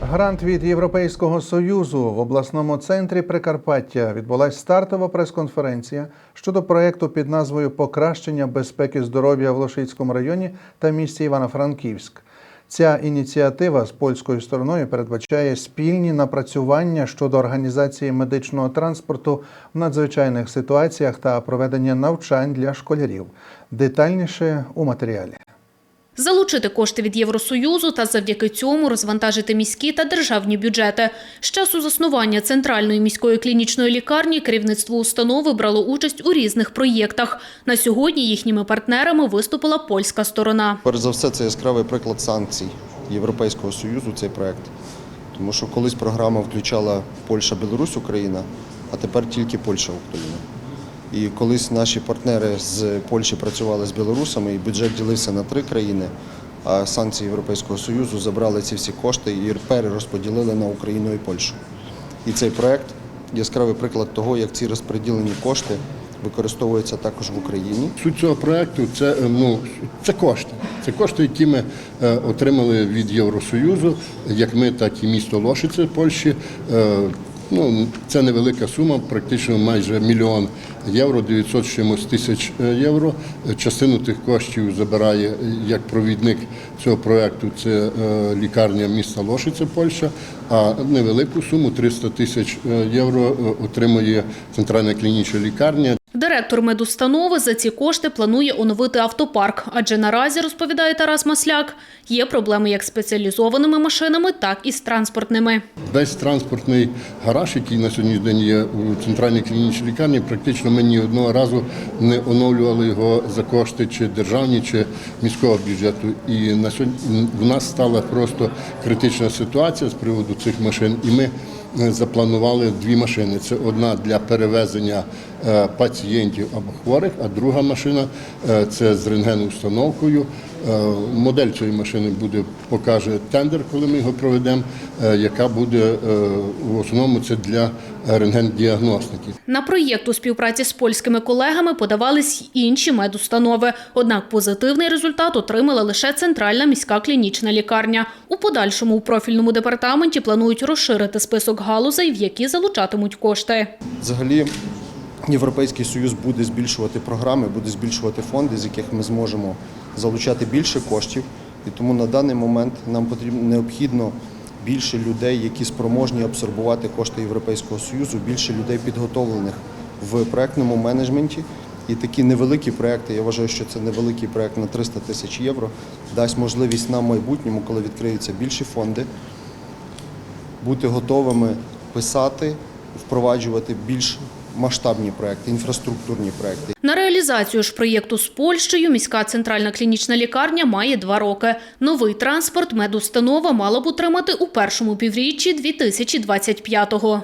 Грант від Європейського союзу в обласному центрі Прикарпаття відбулася стартова прес-конференція щодо проекту під назвою Покращення безпеки здоров'я в Лошицькому районі та місті Івано-Франківськ. Ця ініціатива з польською стороною передбачає спільні напрацювання щодо організації медичного транспорту в надзвичайних ситуаціях та проведення навчань для школярів. Детальніше у матеріалі. Залучити кошти від Євросоюзу та завдяки цьому розвантажити міські та державні бюджети. З часу заснування центральної міської клінічної лікарні керівництво установи брало участь у різних проєктах. На сьогодні їхніми партнерами виступила польська сторона. Перш за все, це яскравий приклад санкцій Європейського Союзу, цей проект. Тому що колись програма включала Польща, Білорусь, Україна, а тепер тільки Польща, Україна. І колись наші партнери з Польщі працювали з білорусами, і бюджет ділився на три країни, санкції Європейського Союзу забрали ці всі кошти і перерозподілили на Україну і Польщу. І цей проект яскравий приклад того, як ці розподілені кошти використовуються також в Україні. Суть цього проекту це, е, ну, це кошти. Це кошти, які ми е, отримали від Євросоюзу, як ми, так і місто Лошице Польщі. Ну, це невелика сума, практично майже мільйон євро, 900 чимось тисяч е, євро. Частину тих коштів забирає е, як провідник цього проєкту Це е, лікарня міста Лошиця, Польща. А невелику суму 300 тисяч євро отримує центральна клінічна лікарня. Директор медустанови за ці кошти планує оновити автопарк, адже наразі, розповідає Тарас Масляк, є проблеми як з спеціалізованими машинами, так і з транспортними. Весь транспортний гараж, який на сьогоднішній день є у центральній клінічній лікарні, практично ми ні одного разу не оновлювали його за кошти чи державні, чи міського бюджету. І на сьогодні в нас стала просто критична ситуація з приводу цих машин. І ми запланували дві машини. Це одна для перевезення е, пацієнтів або хворих, а друга машина е, це з рентгеноустановкою. Е, Модель цієї машини буде покаже тендер, коли ми його проведемо, е, яка буде е, в основному це для рентгендіагностики. На проєкт у співпраці з польськими колегами подавались інші медустанови. Однак позитивний результат отримала лише центральна міська клінічна лікарня. У подальшому у профільному департаменті планують розширити список галузей, в які залучатимуть кошти. Взагалі, Європейський Союз буде збільшувати програми, буде збільшувати фонди, з яких ми зможемо залучати більше коштів. І тому на даний момент нам потрібно необхідно більше людей, які спроможні абсорбувати кошти Європейського Союзу, більше людей підготовлених в проектному менеджменті. І такі невеликі проекти, я вважаю, що це невеликий проект на 300 тисяч євро, дасть можливість нам в майбутньому, коли відкриються більші фонди, бути готовими писати, впроваджувати більш масштабні проекти, інфраструктурні проекти. На реалізацію ж проєкту з Польщею міська центральна клінічна лікарня має два роки. Новий транспорт медустанова мала б утримати у першому півріччі 2025-го.